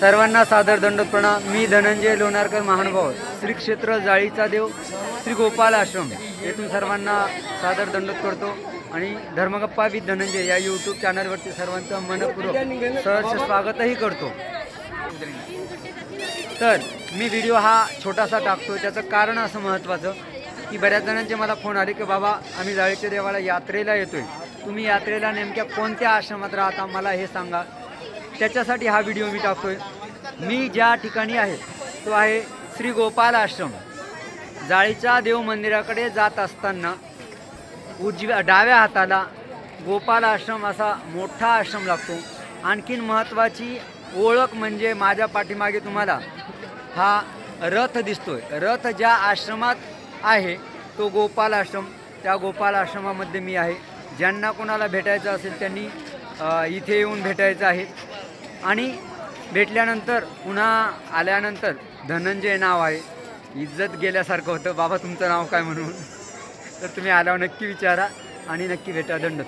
सर्वांना सादर दंड मी धनंजय लोणारकर महानुभाव. श्री क्षेत्र जाळीचा देव श्री गोपाल आश्रम येथून सर्वांना सादर दंडोत करतो. आणि धर्मगप्पा विथ धनंजय या यूट्यूब चॅनलवरती सर्वांचं मनपूर्वक सहर्ष स्वागतही करतो. तर मी व्हिडिओ हा छोटासा टाकतो त्याचं कारण असं महत्त्वाचं की बऱ्याच जणांचे मला फोन आले की बाबा आम्ही जाळीच्या देवाला यात्रेला येतोय. तुम्ही यात्रेला नेमक्या कोणत्या आश्रमात राहता? मला हे सांगा. त्याच्यासाठी हा व्हिडिओ मी टाकतोय. मी ज्या ठिकाणी आहे तो आहे श्री गोपाल आश्रम. जाळीच्या देव मंदिराकडे जात असताना उजव्या डाव्या हाताला गोपाल आश्रम असा मोठा आश्रम लागतो. आणखीन महत्त्वाची ओळख म्हणजे माझ्या पाठीमागे तुम्हाला हा रथ दिसतोय. रथ ज्या आश्रमात आहे तो गोपाल आश्रम. त्या गोपाल आश्रमामध्ये मी आहे. ज्यांना कोणाला भेटायचं असेल त्यांनी इथे येऊन भेटायचं आहे. आणि भेटल्यानंतर पुन्हा आल्यानंतर धनंजय नाव आहे. इज्जत गेल्यासारखं होतं. बाबा तुमचं नाव काय म्हणून? तर तुम्ही आल्यावर नक्की विचारा आणि नक्की भेटा दंड